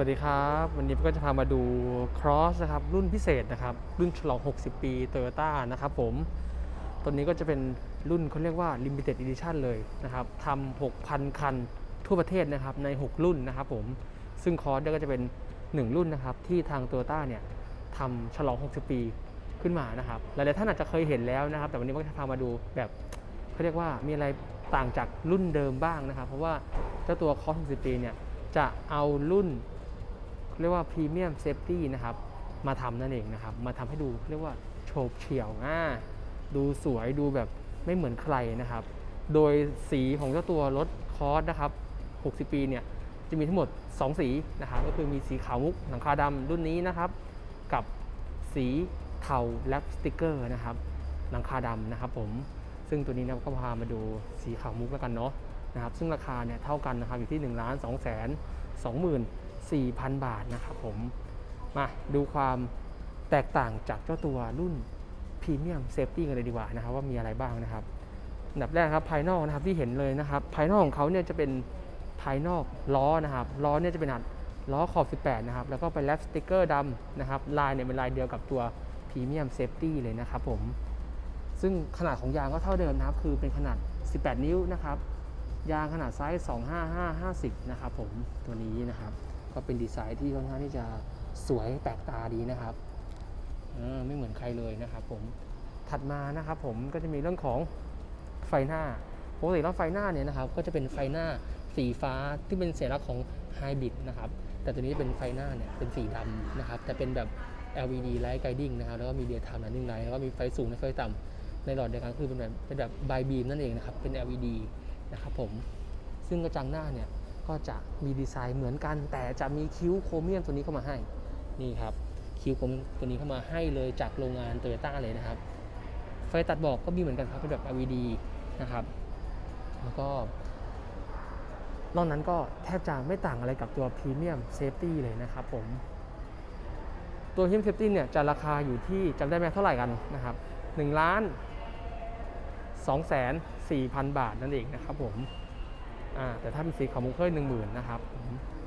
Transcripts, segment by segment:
วัสดีครับ วันนี้ก็จะพามาดู Cross นะครับ รุ่นพิเศษนะครับ รุ่นฉลอง 60 ปี Toyota นะครับผม ตัวนี้ก็จะเป็นรุ่นเขาเรียกว่า Limited Edition เลยนะครับทำ6,000 คันทั่วประเทศนะครับ ใน 6 รุ่นนะครับผม ซึ่งคอร์สก็จะเป็น 1 รุ่นนะครับ ที่ทาง Toyota เนี่ยทำฉลอง 60 ปีขึ้นมานะครับ หลายๆท่านอาจจะเคยเห็นแล้วนะครับ แต่วันนี้ก็จะพามาดูแบบเขาเรียกว่ามีอะไรต่างจากรุ่นเดิมบ้างนะครับ เพราะว่าเจ้าตัวคอร์ส60 ปีเนี่ยจะเอารุ่น เรียกว่าพรีเมียมเซฟตี้นะครับ มาทำนั่นเองนะครับ มาทำให้ดูเรียกว่าโฉบเฉี่ยวอ่าดูสวยดูแบบไม่เหมือนใครนะครับ โดยสีของเจ้าตัวรถคอร์สนะครับ 60 ปีเนี่ยจะมีทั้งหมด 2 สีนะครับ ก็คือมีสีขาวมุกหลังคาดำรุ่นนี้นะครับ กับสีเทาแลปสติกเกอร์นะครับหลังคาดำนะครับผมซึ่งตัวนี้นะก็พามาดูสีขาวมุกแล้วกันเนาะนะครับ ซึ่งราคาเนี่ยเท่ากันนะครับอยู่ที่1นึ่งล้านสองแสนสองหมื่น สี่พันบาทนะครับผม มาดูความแตกต่างจากเจ้าตัวรุ่นพรีเมียมเซฟตี้กันเลยดีกว่านะครับว่ามีอะไรบ้างนะครับอันดับแรกครับภายนอกนะครับที่เห็นเลยนะครับ ภายนอกของเขาเนี่ยจะเป็นภายนอกล้อนะครับล้อเนี่ยจะเป็นหัดล้อขอบ 18 นะครับ แล้วก็เป็นแรปสติกเกอร์ดำนะครับ ลายเนี่ยเป็นลายเดียวกับตัวพรีเมียมเซฟตี้เลยนะครับผม ซึ่งขนาดของยางก็เท่าเดิมนะครับ คือเป็นขนาด 18 นิ้วนะครับ ยางขนาดไซส์ 25550 นะครับผม ตัวนี้นะครับ ก็เป็นดีไซน์ที่ค่อนข้างที่จะสวยแปลกตาดีนะครับไม่เหมือนใครเลยนะครับผมถัดมานะครับผมก็จะมีเรื่องของไฟหน้าปกติแล้วไฟหน้าเนี่ยนะครับก็จะเป็นไฟหน้าสีฟ้าที่เป็นสัญลักษณ์ของไฮบริดนะครับแต่ตัวนี้เป็นไฟหน้าเนี่ยเป็นสีดำนะครับแต่เป็นแบบ LED Light Guiding นะครับแล้วก็มี Daytime Running Light แล้วก็มีไฟสูงและไฟต่ำในหลอดเดียวกันคือเป็นแบบเป็นแบบบายบีมนั่นเองนะครับเป็น LED นะครับผมซึ่งกระจังหน้าเนี่ย ก็จะมีดีไซน์เหมือนกัน แต่จะมีคิ้วโครเมียมตัวนี้เข้ามาให้นี่ครับคิ้วโครเมียมตัวนี้เข้ามาให้เลยจากโรงงานโตโยต้าเลยนะครับไฟตัดบอกก็มีเหมือนกันครับเป็นแบบ LED นะครับแล้วก็ นอกนั้นก็แทบจะไม่ต่างอะไรกับตัวพรีเมียมเซฟตี้เลยนะครับผมตัวพรีเมียมเซฟตี้เนี่ยจะราคาอยู่ที่จำได้ไหมเท่าไหร่กันนะครับ1ล้าน2แสน4พันบาทนั่นเองนะครับผม แต่ถ้าเป็นสีขาวมุกเคยหนึ่งหมื่นนะครับ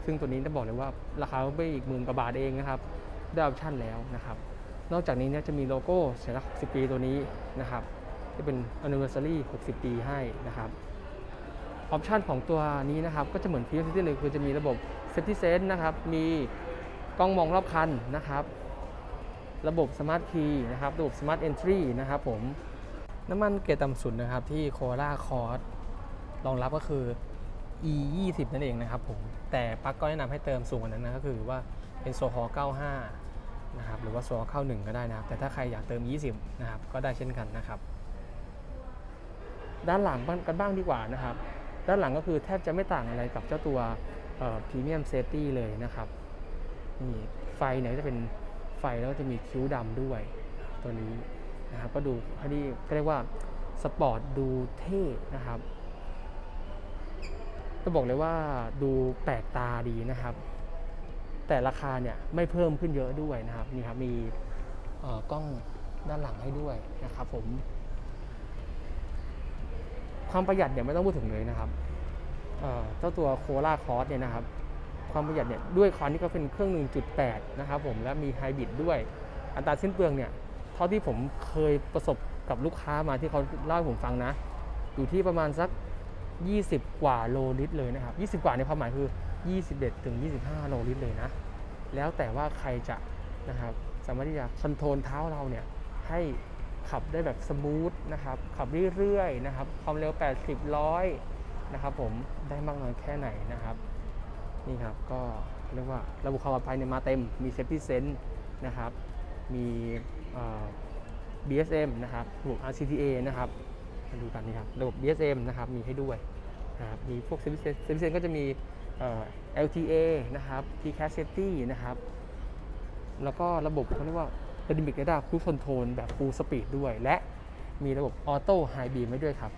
ซึ่งตัวนี้จะบอกเลยว่าราคาไปอีกหมื่นกว่าบาทเองนะครับ ได้ออปชั่นแล้วนะครับ นอกจากนี้เนี่ยจะมีโลโก้สัญลักษณ์60 ปีตัวนี้นะครับที่เป็น anniversary 60 ปีให้นะครับออปชันของตัวนี้นะครับ ก็จะเหมือน p ี City เลยคือจะมีระบบ Safety Sense นะครับ มีกล้องมองรอบคันนะครับ ระบบ Smart Key นะครับ ระบบ Smart Entry นะครับผม น้ำมันเกรดต่ำสุดนะครับที่ Corolla Cross รองรับก็คือ e 2 0นั่นเองนะครับผมแต่ปักก็แนะนำให้เติมสูงกว่านั้นนะก็คือว่าเป็นโซฮอ95นะครับหรือว่าโซฮอ91 ก็ได้นะครับ แต่ถ้าใครอยากเติม 20 นะครับ ก็ได้เช่นกันนะครับ ด้านหลังกันบ้างดีกว่านะครับ ด้านหลังก็คือแทบจะไม่ต่างอะไรกับเจ้าตัวพรีเมียมเซฟตี้เลยนะครับนี่ไฟเนี่ยจะเป็นไฟแล้วก็จะมีคิ้วดำด้วยตัวนี้นะครับก็ดูให้ดีก็เรียกว่าสปอร์ตดูเท่นะครับ ก็บอกเลยว่าดูแปลกตาดีนะครับ แต่ราคาเนี่ยไม่เพิ่มขึ้นเยอะด้วยนะครับนี่ครับมีกล้องด้านหลังให้ด้วยนะครับผม ความประหยัดเนี่ยไม่ต้องพูดถึงเลยนะครับเจ้าตัวโคราคอร์สเนี่ยนะครับ ความประหยัดเนี่ยด้วยคันนี้ก็เป็นเครื่อง 1.8 นะครับผมและมีไฮบริดด้วย อัตราสิ้นเปลืองเนี่ยเท่าที่ผมเคยประสบกับลูกค้ามาที่เขาเล่าให้ผมฟังนะ อยู่ที่ประมาณสัก 20 กว่าโลลิตรเลยนะครับ 20 กว่าในความหมายคือ 21ถึง25 โลลิตรเลยนะ แล้วแต่ว่าใครจะนะครับสามารถที่จะคอนโทรลเท้าเราเนี่ยให้ขับได้แบบสมูทนะครับ ขับเรื่อยๆนะครับ ความเร็ว 80ร้อยนะครับผมได้มากน้อยแค่ไหนนะครับ นี่ครับก็เรียกว่าระบบความปลอดภัยเนี่ยมาเต็มมี Safety Sense นะครับ มี BSM นะครับระบบ RCTA นะครับ มาดูกันนี่ครับ ระบบ BSM นะครับ มีให้ด้วยนะครับ มีพวก Safety Sense Safety Sense ก็จะมี LTA นะครับ TCAS Safety นะครับ แล้วก็ระบบเขาเรียกว่า Dynamic Radar Cruise Control แบบ Full Speed ด้วย และมีระบบ Auto High Beam ไว้ด้วยครับ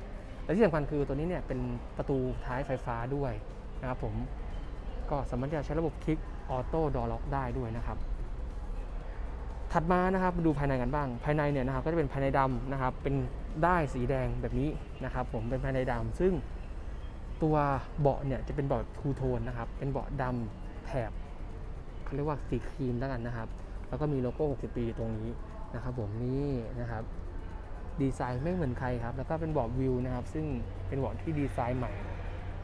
และที่สำคัญคือตัวนี้เนี่ยเป็นประตูท้ายไฟฟ้าด้วยนะครับผม ก็สามารถที่จะใช้ระบบคลิกออโต้ดอล็อกได้ด้วยนะครับ ถัดมานะครับมาดูภายในกันบ้าง ภายในเนี่ยนะครับก็จะเป็นภายในดำนะครับ เป็นได้สีแดงแบบนี้นะครับ ผมเป็นภายในดำซึ่งตัวเบาะเนี่ยจะเป็นเบาะทูโทนนะครับ เป็นเบาะดำแถบเขาเรียกว่าสีครีมแล้วกันนะครับ แล้วก็มีโลโก้ 60 ปีตรงนี้นะครับ ผมนี่นะครับดีไซน์ไม่เหมือนใครครับ แล้วก็เป็นเบาะวิวนะครับ ซึ่งเป็นเบาะที่ดีไซน์ใหม่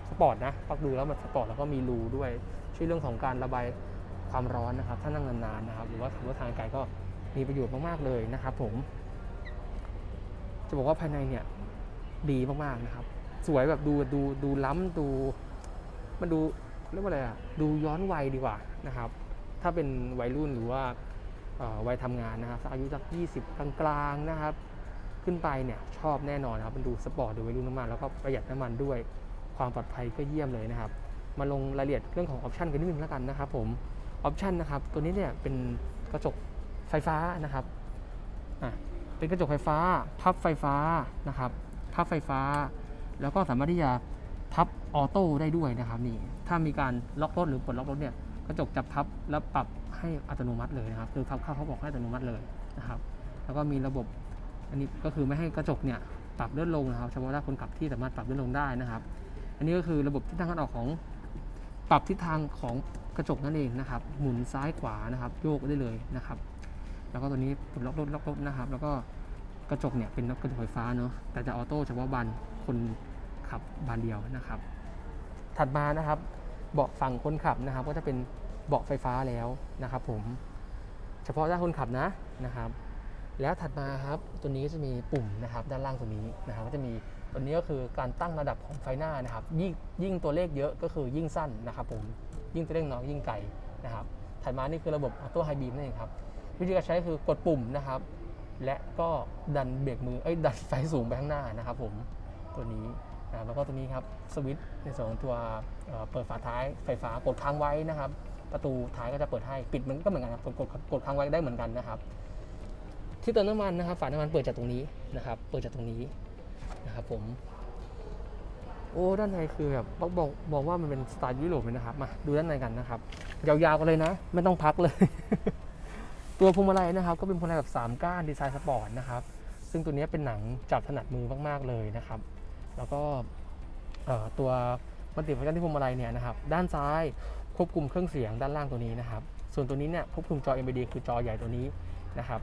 สปอร์ตนะปักดูแล้วมันสปอร์ตแล้วก็มีรูด้วย ช่วยเรื่องของการระบาย ความร้อนนะครับ ถ้านั่งนานๆนะครับ หรือว่าขับรถทางไกลก็มีประโยชน์มากๆเลยนะครับ ผม จะบอกว่าภายในเนี่ย ดีมากๆนะครับ สวยแบบดูดูดูล้ำดู มันดูเรียกว่าอะไรอะดูย้อนวัยดีกว่านะครับ ถ้าเป็นวัยรุ่นหรือว่าวัยทำงานนะครับอายุสัก 20 กลางๆนะครับ ขึ้นไปเนี่ยชอบแน่นอนครับ มันดูสปอร์ตดูวัยรุ่นมากๆแล้วก็ประหยัดน้ำมันด้วยความปลอดภัยก็เยี่ยมเลยนะครับ มาลงรายละเอียดเรื่องของออปชันกันนิดนึงแล้วกันนะครับผม ออปชันนะครับ ตัวนี้เนี่ยเป็นกระจกไฟฟ้านะครับเป็นกระจกไฟฟ้า พับไฟฟ้านะครับ พับไฟฟ้า แล้วก็สามารถที่จะพับออโต้ได้ด้วยนะครับนี่ ถ้ามีการล็อกรถหรือปลดล็อกรถเนี่ยกระจกจะพับแล้วปรับให้อัตโนมัติเลยนะครับ คือพับเข้าพับออกให้อัตโนมัติเลยนะครับ แล้วก็มีระบบอันนี้ก็คือไม่ให้กระจกเนี่ยปรับเลื่อนลงนะครับเฉพาะถ้าคนขับที่สามารถปรับเลื่อนลงได้นะครับ อันนี้ก็คือระบบทิศทางการออกของปรับทิศทางของ กระจกนั่นเองนะครับ หมุนซ้ายขวานะครับ โยกได้เลยนะครับ แล้วก็ตัวนี้ปลดล็อกรถล็อกรถนะครับ แล้วก็กระจกเนี่ยเป็นกระจกไฟฟ้าเนาะ แต่จะออโต้เฉพาะบานคนขับบานเดียวนะครับ ถัดมานะครับ เบาะฝั่งคนขับนะครับ ก็จะเป็นเบาะไฟฟ้าแล้วนะครับ ผม เฉพาะด้านคนขับนะนะครับ แล้วถัดมาครับตัวนี้ก็จะมีปุ่มนะครับ ด้านล่างตัวนี้นะครับ ก็จะมีตัวนี้ก็คือการตั้งระดับของไฟหน้านะครับ ยิ่งยิ่งตัวเลขเยอะก็คือยิ่งสั้นนะครับผม ยิ่งตัวเลขน้อยยิ่งไกลนะครับ ถัดมานี่คือระบบออโต้ไฮบีมนั่นเองครับ วิธีการใช้คือกดปุ่มนะครับ และก็ดันเบรกมือเอ้ยดันไฟสูงไปข้างหน้านะครับผมตัวนี้นะแล้วก็ตัวนี้ครับสวิตช์ในส่วนของตัวเเปิดฝาท้ายไฟฟ้ากดค้างไว้นะครับ ประตูท้ายก็จะเปิดให้ปิดมันก็เหมือนกันครับกดกดกดค้างไว้ได้เหมือนกันนะครับ ที่เติมน้ำมันนะครับฝาน้ำมันเปิดจากตรงนี้นะครับ เปิดจากตรงนี้นะครับผม โอ้ด้านในคือแบบบอกบอกบอกว่ามันเป็นสไตล์ยุโรปเลยนะครับมาดูด้านในกันนะครับ ยาวๆกันเลยนะ ไม่ต้องพักเลย ตัวพวงมาลัยนะครับ ก็เป็นพวงมาลัยแบบ3ก้านดีไซน์สปอร์ตนะครับ ซึ่งตัวนี้เป็นหนังจับถนัดมือมากๆเลยนะครับ แล้วก็ตัวมัลติดฟังก์ชันที่พวงมาลัยเนี่ยนะครับ ด้านซ้ายควบคุมเครื่องเสียงด้านล่างตัวนี้นะครับ ส่วนตัวนี้เนี่ยควบคุมจอ MBD คือจอใหญ่ตัวนี้นะครับ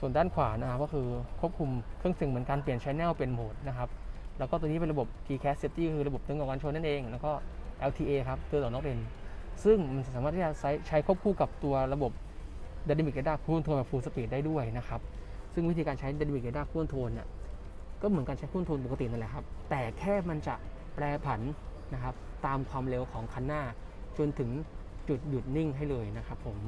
ส่วนด้านขวานะครับก็คือควบคุมเครื่องเสียงเหมือนกันเปลี่ยนช anel เป็นโหมดนะครับ แล้วก็ตัวนี้เป็นระบบ Keycast Safety คือระบบเตือนก่อนการชนนั่นเอง แล้วก็ LTA ครับเตือนต่อนอกเลนซึ่งมันสามารถที่จะใช้ควบคู่กับตัวระบบ Dynamic Radar Cruise Control แบบ Full Speed ได้ด้วยนะครับ ซึ่งวิธีการใช้ Dynamic Radar Cruise Control เนี่ยก็เหมือนการใช้ Cruise Control ปกตินั่นแหละครับ แต่แค่มันจะแปรผันนะครับตามความเร็วของคันหน้า จนถึงจุดหยุดนิ่งให้เลยนะครับผม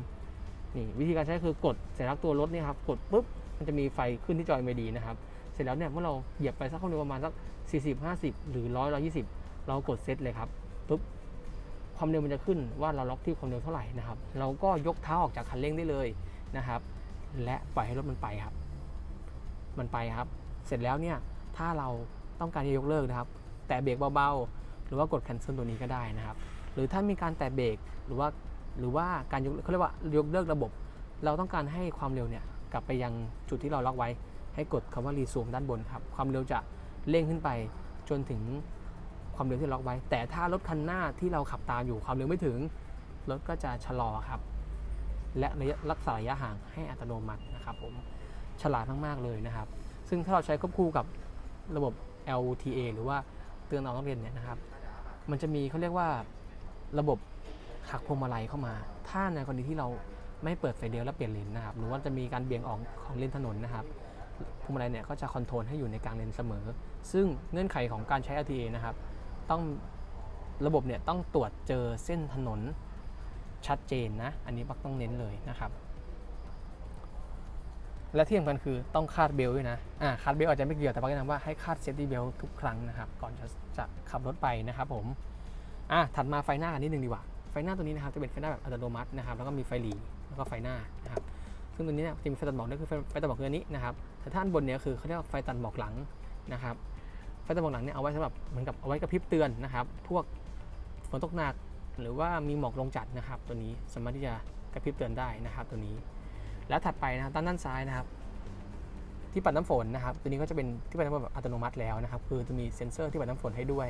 นี่วิธีการใช้คือกดสัญลักษณ์ตัวรถนี่ครับกดปุ๊บมันจะมีไฟขึ้นที่จอย LED นะครับ ร็จแล้วเนี่ยเมื่อเราเหยียบไปสักความเร็วประมาณสัก 40 50 หรือ 100 120 เรากดเซตเลยครับปุ๊บความเร็วมันจะขึ้นว่าเราล็อกที่ความเร็วเท่าไหร่นะครับ เราก็ยกเท้าออกจากคันเร่งได้เลยนะครับ และปล่อยให้รถมันไปครับ มันไปครับ เสร็จแล้วเนี่ยถ้าเราต้องการจะยกเลิกนะครับ แตะเบรกเบาๆ หรือว่ากด cancel ตัวนี้ก็ได้นะครับ หรือถ้ามีการแตะเบรกหรือว่าหรือว่าการยกเขาเรียกว่ายกเลิกระบบ เราต้องการให้ความเร็วเนี่ยกลับไปยังจุดที่เราล็อกไว้ ให้กดคำว่ารีซูมด้านบนครับ ความเร็วจะเร่งขึ้นไปจนถึงความเร็วที่ล็อกไว้ แต่ถ้ารถคันหน้าที่เราขับตามอยู่ความเร็วไม่ถึง รถก็จะชะลอครับ และระยะรักษาระยะห่างให้อัตโนมัตินะครับผมฉลาดมาก ๆ เลยนะครับ ซึ่งถ้าเราใช้ควบคู่กับระบบ LTA หรือว่าเตือนเอานักเรียนเนี่ยนะครับ มันจะมีเขาเรียกว่าระบบหักพวงมาลัยเข้ามา ถ้าในกรณีที่เราไม่เปิดไฟเดียวแล้วเปลี่ยนเลนนะครับ หรือว่าจะมีการเบี่ยงออกของเลนถนนนะครับ พวงมาลัยเนี่ยก็จะคอนโทรลให้อยู่ในกลางเลนเสมอ ซึ่งเงื่อนไขของการใช้ LTA นะครับ ต้องระบบเนี่ยต้องตรวจเจอเส้นถนนชัดเจนนะ อันนี้ปักต้องเน้นเลยนะครับ และที่สำคัญคือต้องคาดเบลต์ด้วยนะ อ่าคาดเบลต์อาจจะไม่เกี่ยวแต่ปักแนะนำว่าให้คาดเซฟตี้เบลต์ทุกครั้งนะครับ ก่อนจะจะขับรถไปนะครับผม อะถัดมาไฟหน้ากันนิดนึงดีกว่า ไฟหน้าตัวนี้นะครับจะเป็นไฟหน้าแบบอัตโนมัตินะครับ แล้วก็มีไฟหลีแล้วก็ไฟหน้านะครับ ซึ่งตัวนี้เนี่ยจะมีไฟตัดหมอกนั่คือไฟไฟตัดหมอกคืออันนี้นะครับ แต่ถ้านบนเนี่ยคือเขาเรียกว่าไฟตัดหมอกหลังนะครับ ไฟตัดหมอกหลังเนี่ยเอาไว้สำหรับเหมือนกับเอาไว้กระพริบเตือนนะครับ พวกฝนตกหนักหรือว่ามีหมอกลงจัดนะครับ ตัวนี้สามารถที่จะกระพริบเตือนได้นะครับ ตัวนี้ แล้วถัดไปนะครับด้านด้านซ้ายนะครับ ที่ปัดน้ำฝนนะครับ ตัวนี้ก็จะเป็นที่ปัดน้ำฝนแบบอัตโนมัติแล้วนะครับ คือจะมีเซ็นเซอร์ที่ปัดน้ำฝนให้ด้วย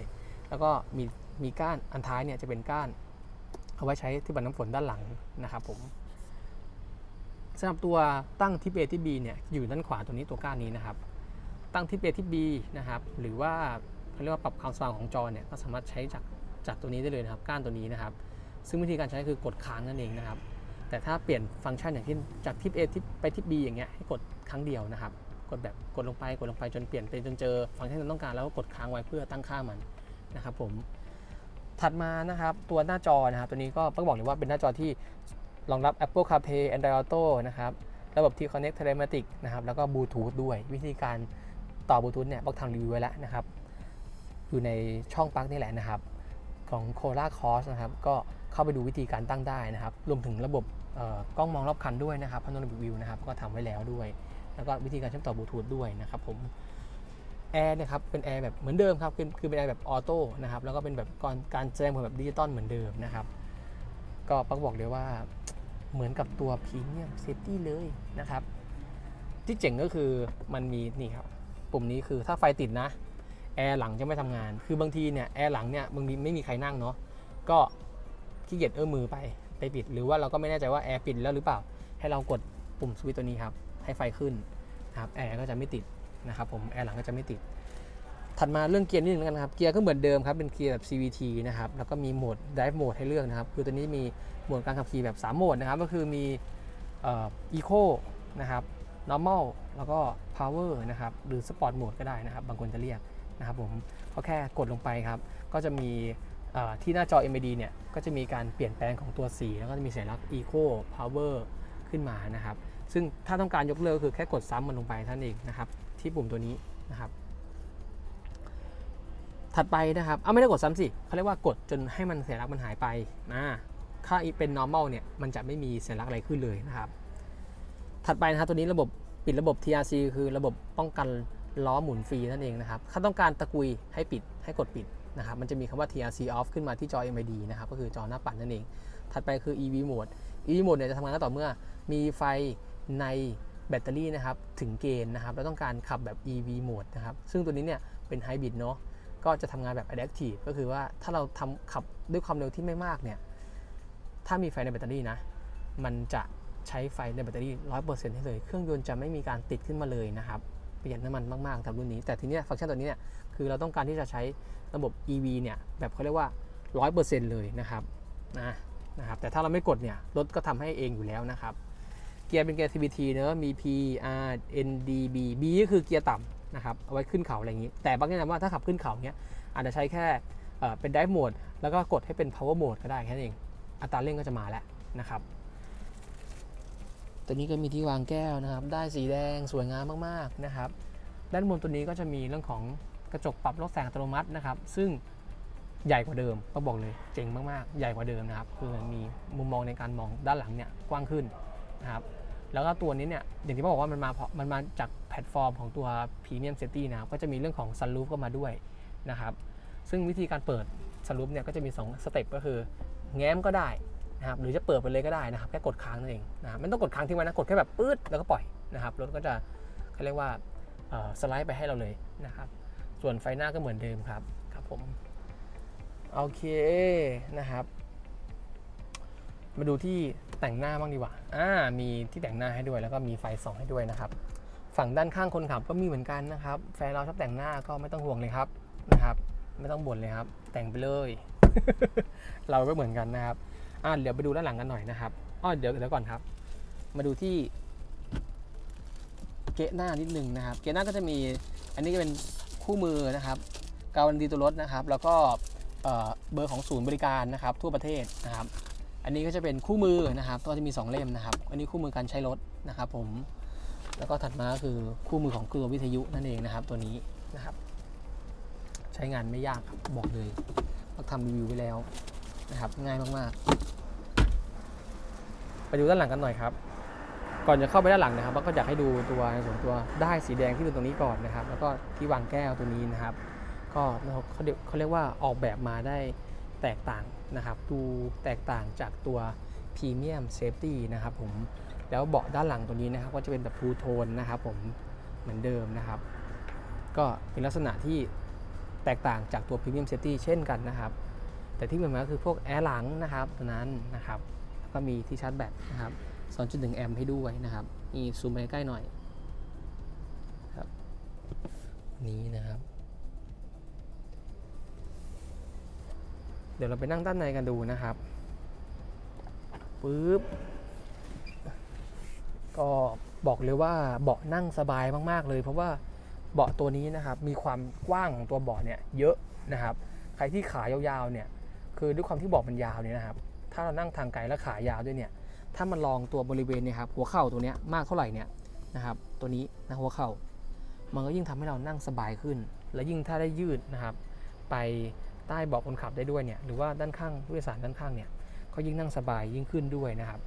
แล้วก็มีมีก้านอันท้ายเนี่ยจะเป็นก้าน เอาไว้ใช้ที่บันน้ำฝนด้านหลังนะครับผม สำหรับตัวตั้งทิป A ทิป B เนี่ยอยู่ด้านขวาตัวนี้ตัวก้านนี้นะครับ ตั้งทิป A ทิป B นะครับ หรือว่าเขาเรียกว่าปรับความสว่างของจอเนี่ยก็สามารถใช้จากจากตัวนี้ได้เลยนะครับก้านตัวนี้นะครับ ซึ่งวิธีการใช้คือกดค้างนั่นเองนะครับ แต่ถ้าเปลี่ยนฟังก์ชันอย่างที่จากทิป A ทิปไปทิป B อย่างเงี้ยให้กดครั้งเดียวนะครับ กดแบบกดลงไปกดลงไปจนเปลี่ยนไปจนเจอฟังก์ชันที่ต้องการแล้วก็กดค้างไว้เพื่อตั้งค่ามันนะครับผมถัดมานะครับตัวหน้าจอนะครับตัวนี้ก็ต้องบอกเลยว่าเป็นหน้าจอที่ รองรับ Apple CarPlay Android Auto นะครับระบบ T-Connect Telematic นะครับแล้วก็ Bluetooth ด้วยวิธีการต่อบลูทูธเนี่ยบอกทางรีวิวไว้แล้วนะครับ อยู่ในช่องปลั๊กนี่แหละนะครับ ของ c o l a Cross นะครับ ก็เข้าไปดูวิธีการตั้งได้นะครับ รวมถึงระบบกล้องมองรอบคันด้วยนะครับ Panoramic View นะครับก็ทำไว้แล้วด้วย แล้วก็วิธีการเชื่อมต่อบลูทูธด้วยนะครับผมแอร์เนี่ยครับเป็นแอร์แบบเหมือนเดิมครับคือเป็นแอร์แบบออโต้นะครับแล้วก็เป็นแบบการแจ้งผลแบบดิจิตอลเหมือนเดิมนะครับ ก็ปักบอกเลยว่า เหมือนกับตัวพรีเมียมเซฟตี้เลยนะครับ ที่เจ๋งก็คือมันมีนี่ครับ ปุ่มนี้คือถ้าไฟติดนะแอร์หลังจะไม่ทำงาน คือบางทีเนี่ยแอร์หลังเนี่ยบางทีไม่มีใครนั่งเนาะ ก็ขี้เกียจเอื้อมมือไปไปปิด หรือว่าเราก็ไม่แน่ใจว่าแอร์ปิดแล้วหรือเปล่า ให้เรากดปุ่มสวิตช์ตัวนี้ครับ ให้ไฟขึ้นนะครับแอร์ก็จะไม่ติดนะครับผมแอร์หลังก็จะไม่ติด ถัดมาเรื่องเกียร์นิดนึงกันครับเกียร์ก็เหมือนเดิมครับเป็นเกียร์แบบ CVT นะครับแล้วก็มีโหมด Drive Mode ให้เลือกนะครับคือตัวนี้มีโหมดการขับขี่แบบ 3 โหมดนะครับก็คือมีเอ่อ Eco นะครับ Normal แล้วก็ Power นะครับหรือ Sport Mode ก็ได้นะครับบางคนจะเรียกนะครับผมก็แค่กดลงไปครับ ก็จะมีที่หน้าจอ MID เนี่ยก็จะมีการเปลี่ยนแปลงของตัวสี แล้วก็จะมีสัญลักษณ์ Eco Power ขึ้นมานะครับ ซึ่งถ้าต้องการยกเลิกคือแค่กดซ้ำมันลงไปท่านเองนะครับ ที่ปุ่มตัวนี้นะครับ ถัดไปนะครับ เอาไม่ได้กดซ้ำสิเขาเรียกว่ากดจนให้มันสัญลักษณ์มันหายไปนะถ้าเป็น normal เนี่ยมันจะไม่มีสัญลักษณ์อะไรขึ้นเลยนะครับ ถัดไปนะครับตัวนี้ระบบปิดระบบ TRC คือระบบป้องกันล้อหมุนฟรีนั่นเองนะครับ ถ้าต้องการตะกุยให้ปิดให้กดปิดนะครับ มันจะมีคำว่า TRC off ขึ้นมาที่จอ MID นะครับ ก็คือจอหน้าปัดนั่นเอง ถัดไปคือ EV mode EV mode เนี่ยจะทำงานต่อเมื่อมีไฟในแบตเตอรี่นะครับถึงเกณฑ์นะครับ แล้วต้องการขับแบบ EV mode นะครับ ซึ่งตัวนี้เนี่ยเป็นไฮบริดเนาะ ก็จะทำงานแบบ adaptive ก็คือว่าถ้าเราทำขับด้วยความเร็วที่ไม่มากเนี่ย ถ้ามีไฟในแบตเตอรี่นะ มันจะใช้ไฟในแบตเตอรี่100%ให้เลย เครื่องยนต์จะไม่มีการติดขึ้นมาเลยนะครับ ประหยัดน้ำมันมากๆสำหรับรุ่นนี้ แต่ทีเนี้ยฟังก์ชันตัวนี้เนี่ย คือเราต้องการที่จะใช้ระบบ EV เนี่ย แบบเขาเรียกว่า100%เลยนะครับ นะนะครับ แต่ถ้าเราไม่กดเนี่ย รถก็ทำให้เองอยู่แล้วนะครับ เกียร์เป็นเกียร์ CVT เนอะมี P R N D B B ก็คือเกียร์ต่ำ นะครับเอาไว้ขึ้นเขาอะไรอย่างนี้ แต่บางแนะนำว่าถ้าขับขึ้นเขาเนี้ยอาจจะใช้แค่เป็น Drive Mode แล้วก็กดให้เป็น Power Mode ก็ได้แค่นั้นเอง อัตราเร่งก็จะมาแล้วนะครับตัวนี้ก็มีที่วางแก้วนะครับ ได้สีแดงสวยงามมากๆนะครับ ด้านบนตัวนี้ก็จะมีเรื่องของกระจกปรับลดแสงอัตโนมัตินะครับ ซึ่งใหญ่กว่าเดิมก็บอกเลยเจ๋งมากๆ ใหญ่กว่าเดิมนะครับ คือมีมุมมองในการมองด้านหลังเนี่ยกว้างขึ้นนะครับ แล้วก็ตัวนี้เนี่ยอย่างที่ผมบอกว่ามันมาเพราะมันมาจากแพลตฟอร์มของตัว Premium Safety นะครับก็จะมีเรื่องของ Sunroof ก็มาด้วยนะครับซึ่งวิธีการเปิด Sunroof เนี่ยก็จะมี 2 สเต็ปก็คือ แง้มก็ได้นะครับหรือจะเปิดไปเลยก็ได้นะครับแค่กดค้างนั่นเองนะไม่ต้องกดค้างทิ้งไว้นะกดแค่แบบปื๊ดแล้วก็ปล่อยนะครับรถก็จะเขาเรียกว่าสไลด์ไปให้เราเลยนะครับส่วนไฟหน้าก็เหมือนเดิมครับครับผมโอเคนะครับ มาดูที่ แต่งหน้าบ้างดีกว่าอ่ามีที่แต่งหน้าให้ด้วย แล้วก็มีไฟส่องให้ด้วยนะครับ ฝั่งด้านข้างคนขับก็มีเหมือนกันนะครับ แฟนเราชอบแต่งหน้าก็ไม่ต้องห่วงเลยครับนะครับ ไม่ต้องบ่นเลยครับ แต่งไปเลย เราก็เหมือนกันนะครับอ่าเดี๋ยวไปดูด้านหลังกันหน่อยนะครับอ้อเดี๋ยวเดี๋ยวก่อนครับ มาดูที่เกะหน้านิดนึงนะครับ เกะหน้าก็จะมีอันนี้ก็เป็นคู่มือนะครับการันตีตัวรถนะครับ แล้วก็เบอร์ของศูนย์บริการนะครับ ทั่วประเทศนะครับ อันนี้ก็จะเป็นคู่มือนะครับก็จะมี 2 เล่มนะครับ อันนี้คู่มือการใช้รถนะครับ ผม แล้วก็ถัดมาก็คือคู่มือของเครื่องวิทยุนั่นเองนะครับ ตัวนี้นะครับ ใช้งานไม่ยากครับบอกเลยเราทำรีวิวไปแล้วนะครับ ง่ายมากๆ ไปดูด้านหลังกันหน่อยครับ ก่อนจะเข้าไปด้านหลังนะครับก็อยากให้ดูตัวในส่วนตัวได้สีแดงที่เป็นตรงนี้ก่อนนะครับ แล้วก็ที่วางแก้วตัวนี้นะครับ ก็เขาเรียกว่าออกแบบมาได้ แตกต่างนะครับ ดูแตกต่างจากตัว Premium Safety นะครับผมแล้วเบาะด้านหลังตัวนี้นะครับก็จะเป็นแบบพูโทนนะครับผมเหมือนเดิมนะครับ ก็เป็นลักษณะที่แตกต่างจากตัว Premium Safety เช่นกันนะครับแแต่ที่เหมือนกันก็คือพวกแอร์หลังนะครับตัวนั้นนะครับแล้วก็มีที่ชาร์จแบตนะครับ2.1 แอมป์ให้ด้วยนะครับนี่ซูมไปใกล้หน่อยครับนี้นะครับ เดี๋ยวเราไปนั่งด้านในกันดูนะครับปึ๊บก็บอกเลยว่าเบาะนั่งสบายมากๆเลย เพราะว่าเบาะตัวนี้นะครับมีความกว้างของตัวเบาะเนี่ยเยอะนะครับ ใครที่ขายาวๆเนี่ยคือด้วยความที่เบาะมันยาวเนี่ยนะครับ ถ้าเรานั่งทางไกลและขายาวด้วยเนี่ย ถ้ามันลองตัวบริเวณเนี่ยครับหัวเข่าตัวเนี้ยมากเท่าไหร่เนี่ยนะครับ ตัวนี้นะหัวเข่ามันก็ยิ่งทำให้เรานั่งสบายขึ้น และยิ่งถ้าได้ยืดนะครับ ไป ต้เบาะคนขับได้ด้วยเนี่ยหรือว่าด้านข้างผู้โดยสารด้านข้างเนี่ยก็ยิ่งนั่งสบายยิ่งขึ้นด้วยนะครับ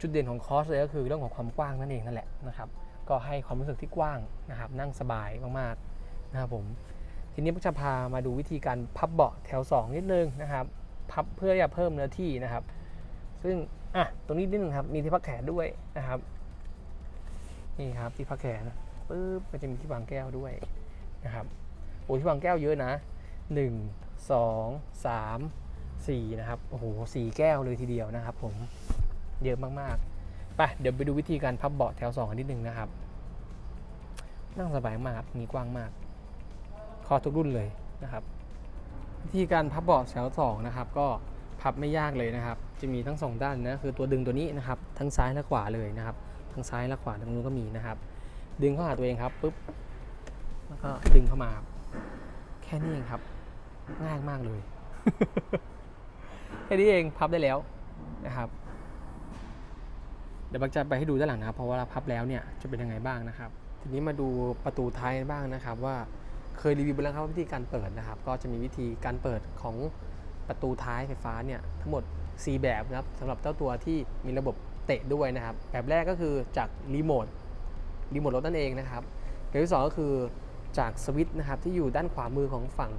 จุดเด่นของคอสเลยก็คือเรื่องของความกว้างนั่นเองนั่นแหละนะครับ ก็ให้ความรู้สึกที่กว้างนะครับ นั่งสบายมากๆนะครับผมทีนี้ผมจะพามาดูวิธีการพับเบาะแถว 2 นิดนึงนะครับพับเพื่อจะเพิ่มเนื้อที่นะครับ ซึ่งอะตรงนี้นิดนึงครับมีที่พักแขนด้วยนะครับนี่ครับที่พักแขนปึ๊บมันจะมีที่วางแก้วด้วยนะครับโอ้ที่วางแก้วเยอะนะ 1 2 3 4นะครับโอ้โหสี่แก้วเลยทีเดียวนะครับผมเยอะมากๆไปเดี๋ยวไปดูวิธีการพับเบาะแถว2กันนิดนึงนะครับ นั่งสบายมากครับมีกว้างมาก คอทุกรุ่นเลยนะครับ วิธีการพับเบาะแถวสองนะครับ ก็พับไม่ยากเลยนะครับ จะมีทั้งสองด้านนะคือตัวดึงตัวนี้นะครับ ทั้งซ้ายและขวาเลยนะครับ ทั้งซ้ายและขวาทั้งนู้นก็มีนะครับ ดึงเข้าหาตัวเองครับปุ๊บแล้วก็ดึงเข้ามา แค่นี้เองครับ ง่ายมากเลย แค่นี้เองพับได้แล้วนะครับ เดี๋ยวบักจะไปให้ดูด้านหลังนะครับเพราะว่าเราพับแล้วเนี่ยจะเป็นยังไงบ้างนะครับ ทีนี้มาดูประตูท้ายบ้างนะครับ ว่าเคยรีวิวไปแล้วครับวิธีการเปิดนะครับ ก็จะมีวิธีการเปิดของประตูท้ายไฟฟ้าเนี่ยทั้งหมด 4 แบบนะครับสำหรับเจ้าตัวที่มีระบบเตะด้วยนะครับ แบบแรกก็คือจากรีโมทรีโมทรถนั่นเองนะครับแบบที่2ก็คือจากสวิตช์นะครับที่อยู่ด้านขวามือของฝั่ง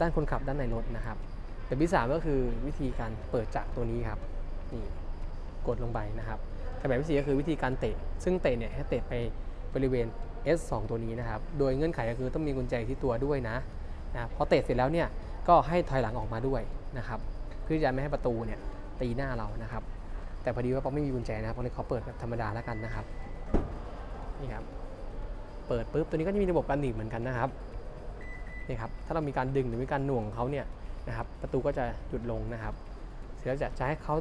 ด้านคนขับด้านในรถนะครับแบบที่3ก็คือวิธีการเปิดจากตัวนี้ครับนี่กดลงไปนะครับแต่แบบที่สี่ก็คือวิธีการเตะ ซึ่งเตะเนี่ยให้เตะไปบริเวณ S2 ตัวนี้นะครับ โดยเงื่อนไขก็คือต้องมีกุญแจที่ตัวด้วยนะนะพอเตะเสร็จแล้วเนี่ยก็ให้ถอยหลังออกมาด้วยนะครับเพื่อจะไม่ให้ประตูเนี่ยตีหน้าเรานะครับ แต่พอดีว่าป๊อกไม่มีกุญแจนะครับเลยขอเปิดแบบธรรมดาแล้วกันนะครับนี่ครับเปิดปุ๊บตัวนี้ก็จะมีระบบการหนีบเหมือนกันนะครับ นี่ครับถ้าเรามีการดึงหรือมีการหน่วงเขาเนี่ยนะครับประตูก็จะหยุดลงนะครับ เสร็จแล้วจะจะให้เขา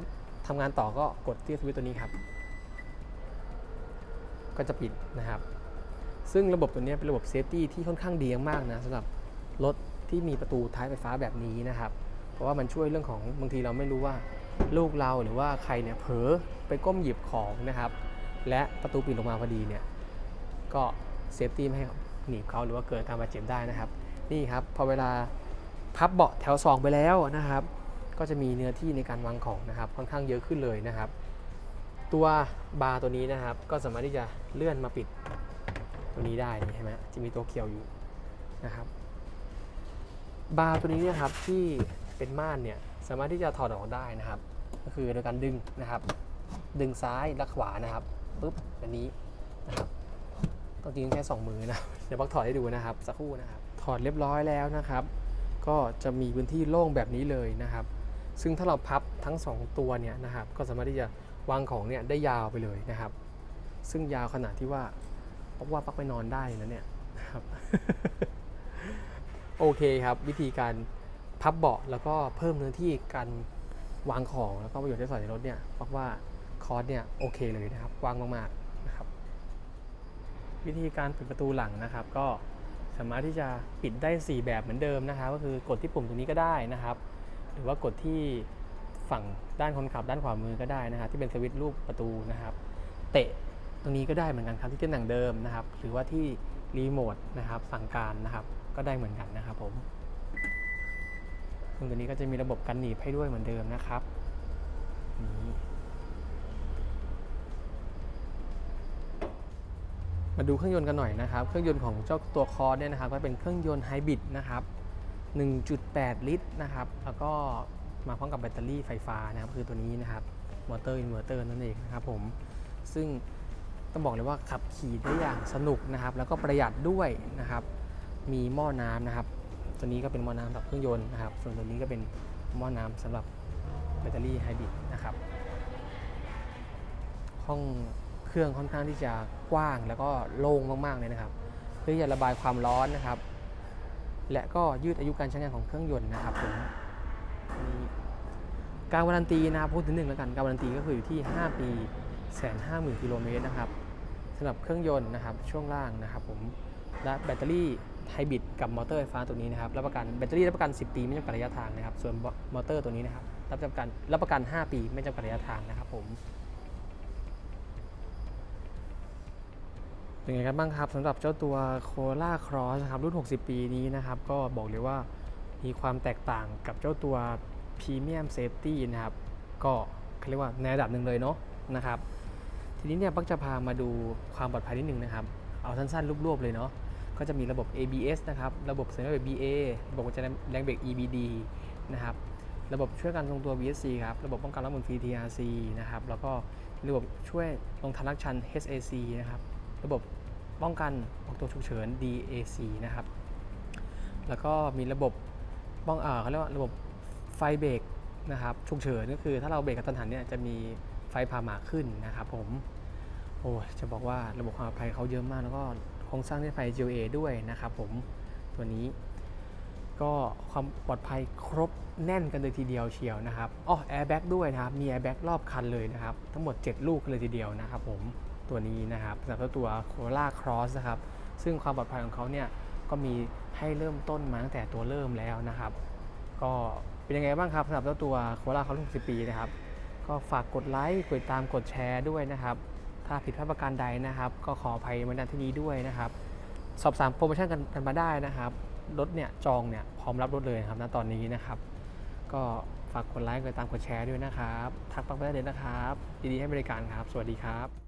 ทำงานต่อก็กดที่สวิตช์ตัวนี้ครับ ก็จะปิดนะครับ ซึ่งระบบตัวนี้เป็นระบบเซฟตี้ที่ค่อนข้างดีมากนะสำหรับรถที่มีประตูท้ายไฟฟ้าแบบนี้นะครับ เพราะว่ามันช่วยเรื่องของบางทีเราไม่รู้ว่าลูกเราหรือว่าใครเนี่ยเผลอไปก้มหยิบของนะครับ และประตูปิดลงมาพอดีเนี่ยก็เซฟตี้ไม่ให้หนีบเขาหรือว่าเกิดการบาดเจ็บได้นะครับ นี่ครับพอเวลาพับเบาะแถว 2 ไปแล้วนะครับ ก็จะมีเนื้อที่ในการวางของนะครับ ค่อนข้างเยอะขึ้นเลยนะครับ ตัวบาร์ตัวนี้นะครับ ก็สามารถที่จะเลื่อนมาปิดตัวนี้ได้นี่ใช่ไหมจะมีตัวเขียวอยู่นะครับ บาร์ตัวนี้เนี่ยครับที่เป็นม่านเนี่ยสามารถที่จะถอดออกได้นะครับ ก็คือโดยการดึงนะครับ ดึงซ้ายและขวานะครับปุ๊บอันนี้นะครับต้องจริงแค่สองมือนะเดี๋ยวบักถอดให้ดูนะครับสักครู่นะครับ ถอดเรียบร้อยแล้วนะครับ ก็จะมีพื้นที่โล่งแบบนี้เลยนะครับ ซึ่งถ้าเราพับทั้งสองตัวเนี่ยนะครับ ก็สามารถที่จะวางของเนี่ยได้ยาวไปเลยนะครับ ซึ่งยาวขนาดที่ว่าปักว่าปักไปนอนได้นะเนี่ยนะครับ โอเคครับ วิธีการพับเบาะแล้วก็เพิ่มเนื้อที่การวางของแล้วก็ประโยชน์ที่ใส่ในรถเนี่ยปักว่าคอร์สเนี่ยโอเคเลยนะครับกว้างมากๆนะครับ วิธีการปิดประตูหลังนะครับ ก็ สามารถที่จะปิดได้ 4 แบบเหมือนเดิมนะครับก็คือกดที่ปุ่มตรงนี้ก็ได้นะครับ หรือว่ากดที่ฝั่งด้านคนขับด้านขวามือก็ได้นะครับ ที่เป็นสวิตช์รูปประตูนะครับ เตะตรงนี้ก็ได้เหมือนกันครับที่ตำแหน่งเดิมนะครับ หรือว่าที่รีโมทนะครับสั่งการนะครับ ก็ได้เหมือนกันนะครับผมซึ่งตัวนี้ก็จะมีระบบกันหนีบให้ด้วยเหมือนเดิมนะครับนี่ มาดูเครื่องยนต์กันหน่อยนะครับ เครื่องยนต์ของเจ้าตัวคอร์สเนี่ยนะครับก็เป็นเครื่องยนต์ไฮบริดนะครับ 1.8 ลิตรนะครับ แล้วก็มาพร้อมกับแบตเตอรี่ไฟฟ้านะครับคือตัวนี้นะครับมอเตอร์อินเวอร์เตอร์นั่นเองนะครับผม ซึ่งต้องบอกเลยว่าขับขี่ได้อย่างสนุกนะครับ แล้วก็ประหยัดด้วยนะครับ มีหม้อน้ำนะครับ ตัวนี้ก็เป็นหม้อน้ำสำหรับเครื่องยนต์นะครับ ส่วนตัวนี้ก็เป็นหม้อน้ำสำหรับแบตเตอรี่ไฮบริดนะครับ ห้อง เครื่องค่อนข้างที่จะกว้างแล้วก็โล่งมากๆเลยนะครับ เพื่อจะระบายความร้อนนะครับ และก็ยืดอายุการใช้งานของเครื่องยนต์นะครับผมการวารันตีนะครับพูดถึงหนึ่งแล้วกันการวารันตีก็คืออยู่ที่ 5 ปีแสนห้าหมื่นกิโลเมตรนะครับสำหรับเครื่องยนต์นะครับช่วงล่างนะครับผมและแบตเตอรี่ไฮบริดกับมอเตอร์ไฟฟ้าตัวนี้นะครับรับประกันแบตเตอรี่รับประกัน 10 ปีไม่จำกัดระยะทางนะครับ ส่วนมอเตอร์ตัวนี้นะครับรับประกันรับประกัน 5 ปีไม่จำกัดระยะทางนะครับผม เป็นไงกันบ้างครับสำหรับเจ้าตัว Corolla Cross นะครับรุ่น 60 ปีนี้นะครับ ก็บอกเลยว่ามีความแตกต่างกับเจ้าตัว Premium Safety นะครับ ก็เขาเรียกว่าในระดับหนึ่งเลยเนาะนะครับ ทีนี้เนี่ยปักจะพามาดูความปลอดภัยนิดนึงนะครับ เอาสั้นๆรวบๆเลยเนาะก็จะมีระบบ ABS นะครับ ระบบเสริมระบบ BA ระบบกระจายแรงเบรก EBD นะครับ ระบบช่วยการทรงตัว VSC ครับ ระบบป้องกันรับมือ TRC นะครับ แล้วก็ระบบช่วยลงทันลักชัน HAC นะครับ ระบบป้องกันออกตัวฉุกเฉิน DAC นะครับ แล้วก็มีระบบป้องเอ่อเขาเรียกว่าระบบไฟเบรกนะครับฉุกเฉินก็คือถ้าเราเบรกกระทันหันเนี่ยจะมีไฟผ่าหมาขึ้นนะครับผม โอ้ยจะบอกว่าระบบความปลอดภัยเขาเยอะมาก แล้วก็โครงสร้างด้วยไฟ GLA ด้วยนะครับผมตัวนี้ ก็ความปลอดภัยครบแน่นกันเลยทีเดียวเชียวนะครับอ๋อแอร์แบ็กด้วยนะครับ มีแอร์แบ็กรอบคันเลยนะครับ ทั้งหมด 7 ลูกเลยทีเดียวนะครับผม ตัวนี้นะครับสำหรับตัว Corolla Cross นะครับ ซึ่งความปลอดภัยของเขาเนี่ยก็มีให้เริ่มต้นมาตั้งแต่ตัวเริ่มแล้วนะครับ ก็เป็นยังไงบ้างครับสำหรับตัว Corolla Cross 60 ปีนะครับ ก็ฝากกดไลค์กดติดตามกดแชร์ด้วยนะครับ ถ้าผิดพลาดประการใดนะครับ ก็ขออภัยมาณที่นี้ด้วยนะครับ สอบถามโปรโมชั่นกันกันมาได้นะครับรถเนี่ยจองเนี่ยพร้อมรับรถเลยครับณตอนนี้นะครับ ก็ฝากกดไลค์กดติดตามกดแชร์ด้วยนะครับ ทักปักไปได้เลยนะครับยินดีให้บริการครับ สวัสดีครับ